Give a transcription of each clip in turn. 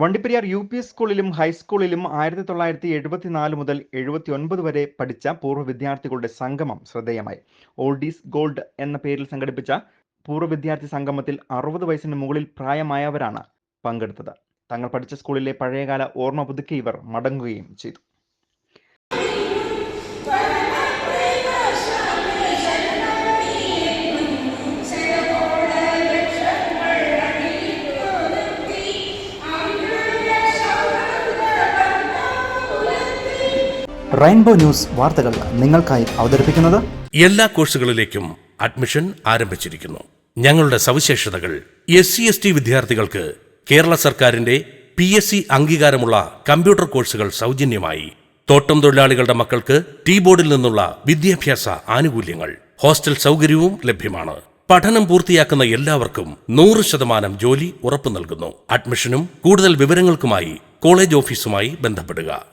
Vandiperiyar U P സ്കൂളിലും ഹൈസ്കൂളിലും ആയിരത്തി തൊള്ളായിരത്തി എഴുപത്തിനാല് മുതൽ എഴുപത്തി ഒൻപത് വരെ പഠിച്ച പൂർവ വിദ്യാർത്ഥികളുടെ സംഗമം ശ്രദ്ധേയമായി. ഓൾഡീസ് ഗോൾഡ് എന്ന പേരിൽ സംഘടിപ്പിച്ച പൂർവ വിദ്യാർത്ഥി സംഗമത്തിൽ അറുപത് വയസ്സിന് മുകളിൽ പ്രായമായവരാണ് പങ്കെടുത്തത്. തങ്ങൾ പഠിച്ച സ്കൂളിലെ പഴയകാല ഓർമ്മ പുതുക്കി ഇവർ മടങ്ങുകയും ചെയ്തു. റെയിൻബോ ന്യൂസ് വാർത്തകൾ നിങ്ങൾക്കായി അവതരിപ്പിക്കുന്നത് എല്ലാ കോഴ്സുകളിലേക്കും അഡ്മിഷൻ ആരംഭിച്ചിരിക്കുന്നു. ഞങ്ങളുടെ സവിശേഷതകൾ എസ് സി എസ് ടി വിദ്യാർത്ഥികൾക്ക് കേരള സർക്കാരിന്റെ പി എസ് സി അംഗീകാരമുള്ള കമ്പ്യൂട്ടർ കോഴ്സുകൾ സൗജന്യമായി. തോട്ടം തൊഴിലാളികളുടെ മക്കൾക്ക് ടീ ബോർഡിൽ നിന്നുള്ള വിദ്യാഭ്യാസ ആനുകൂല്യങ്ങൾ ഹോസ്റ്റൽ സൗകര്യവും ലഭ്യമാണ്. പഠനം പൂർത്തിയാക്കുന്ന എല്ലാവർക്കും നൂറ് ശതമാനം ജോലി ഉറപ്പു നൽകുന്നു. അഡ്മിഷനും കൂടുതൽ വിവരങ്ങൾക്കുമായി കോളേജ് ഓഫീസുമായി ബന്ധപ്പെടുക.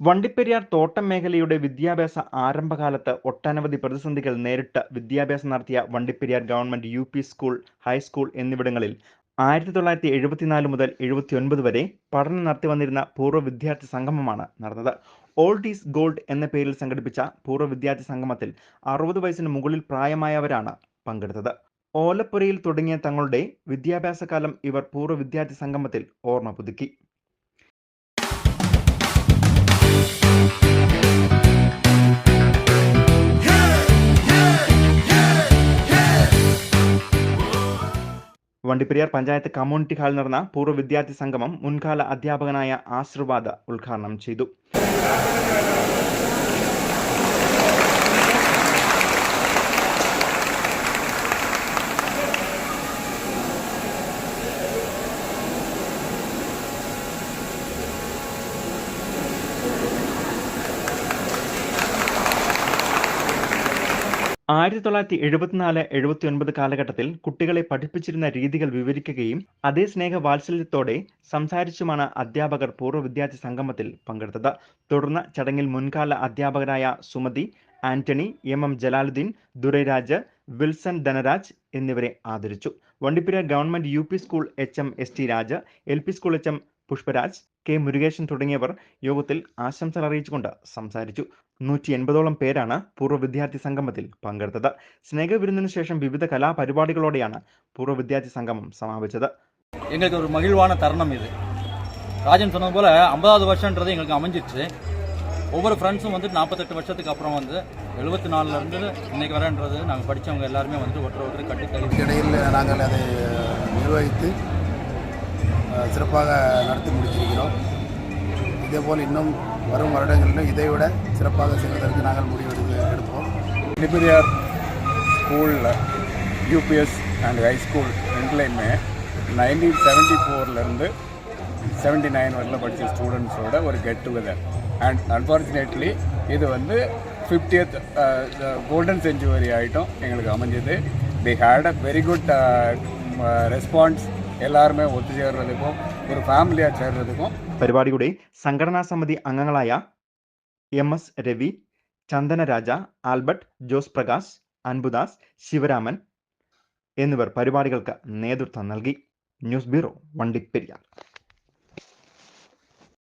വണ്ടിപ്പെരിയാർ തോട്ടം മേഖലയുടെ വിദ്യാഭ്യാസ ആരംഭകാലത്ത് ഒട്ടനവധി പ്രതിസന്ധികൾ നേരിട്ട് വിദ്യാഭ്യാസം നടത്തിയ Vandiperiyar government U P school high school എന്നിവിടങ്ങളിൽ ആയിരത്തി തൊള്ളായിരത്തി എഴുപത്തിനാല് മുതൽ എഴുപത്തിയൊൻപത് വരെ പഠനം നടത്തി വന്നിരുന്ന പൂർവ വിദ്യാർത്ഥി സംഗമമാണ് നടന്നത്. ഓൾഡ് ഈസ് ഗോൾഡ് എന്ന പേരിൽ സംഘടിപ്പിച്ച പൂർവ വിദ്യാർത്ഥി സംഗമത്തിൽ അറുപത് വയസ്സിന് മുകളിൽ പ്രായമായവരാണ് പങ്കെടുത്തത്. ഓലപ്പുരയിൽ തുടങ്ങിയ തങ്ങളുടെ വിദ്യാഭ്യാസ കാലം ഇവർ പൂർവ വിദ്യാർത്ഥി സംഗമത്തിൽ ഓർമ്മ പുതുക്കി. വണ്ടിപ്പെരിയാർ പഞ്ചായത്ത് കമ്മ്യൂണിറ്റി ഹാളിൽ നടന്ന പൂർവ വിദ്യാർത്ഥി സംഗമം മുൻകാല അധ്യാപകനായ ആശീർവാദ് ഉദ്ഘാടനം ചെയ്തു. ആയിരത്തി തൊള്ളായിരത്തി എഴുപത്തിനാല് എഴുപത്തി ഒൻപത് കാലഘട്ടത്തിൽ കുട്ടികളെ പഠിപ്പിച്ചിരുന്ന രീതികൾ വിവരിക്കുകയും അതേ സ്നേഹ വാത്സല്യത്തോടെ സംസാരിച്ചുമാണ് അധ്യാപകർ പൂർവ വിദ്യാർത്ഥി സംഗമത്തിൽ പങ്കെടുത്തത്. തുടർന്ന് ചടങ്ങിൽ മുൻകാല അധ്യാപകരായ സുമതി ആന്റണി എം. എം. ജലാലുദ്ദീൻ ദുരൈരാജ് വിൽസൺ ധനരാജ് എന്നിവരെ ആദരിച്ചു. Vandippura government U P school H. M. S. T. Raja L. P school H. M. Pushparaj K. Murugesan തുടങ്ങിയവർ യോഗത്തിൽ ആശംസകൾ അറിയിച്ചുകൊണ്ട് സംസാരിച്ചു. നൂറ്റി എൺപതോളം പേരാണ് പൂർവ്വ വിദ്യാർത്ഥി സംഗമത്തിൽ പങ്കെടുത്തത് സ്നേഹവിരുന്നിനു ശേഷം വിവിധ കലാപരിപാടികളോടെയാണ് പൂർവ്വ വിദ്യാർത്ഥി സംഗമം സമാപിച്ചത് எங்களுக்கு ஒரு மகிழ்வான தருணம் இது ராஜன் சொன்னது போல் ஐம்பதாவது வருஷன்றது எங்களுக்கு அமைஞ்சிருச்சு ஒவ்வொரு ஃப்ரெண்ட்ஸும் வந்து நாற்பத்தெட்டு வருஷத்துக்கு அப்புறம் வந்து எழுபத்தி நாலுலேருந்து இன்னைக்கு வரன்றது நாங்கள் படித்தவங்க எல்லாருமே வந்து ஒருத்தர் ஒருத்தர் கட்டி தழுவி இடையில் நாங்கள் அதை நிர்வகித்து அஹ், சிறப்பாக நடத்தி முடிச்சிருக்கிறோம் இதேபோல் இன்னும் வரும் வருடங்களிலும் இதைவிட சிறப்பாக செய்வதற்கு நாங்கள் முடிவெடுத்து எடுப்போம். பெரியார் ஸ்கூலில் U P S and high school ரெண்டுலேயுமே நைன்டீன் செவன்ட்டி ஃபோர்லேருந்து செவன்ட்டி நைன் வரல படித்த ஸ்டூடெண்ட்ஸோட ஒரு கெட் டுகெதர் அண்ட் அன்ஃபார்ச்சுனேட்லி இது வந்து ஃபிஃப்டியத் கோல்டன் செஞ்சுவரி ஆகிட்டும் எங்களுக்கு அமைஞ்சது. The had a very good response എല്ലാവരുമേ ഒത്തുചേർന്നതിനും ഒരു ഫാമിലിയാ ചേർന്നതിനും പരിപാടിയുടെ സംഘടനാ സമിതി അംഗങ്ങളായ M S Ravi Chandana Raja Albert Jose Prakash Anbudas Sivaraman എന്നിവർ പരിപാടികൾക്ക് നേതൃത്വം നൽകി. News bureau Vandiperiyar.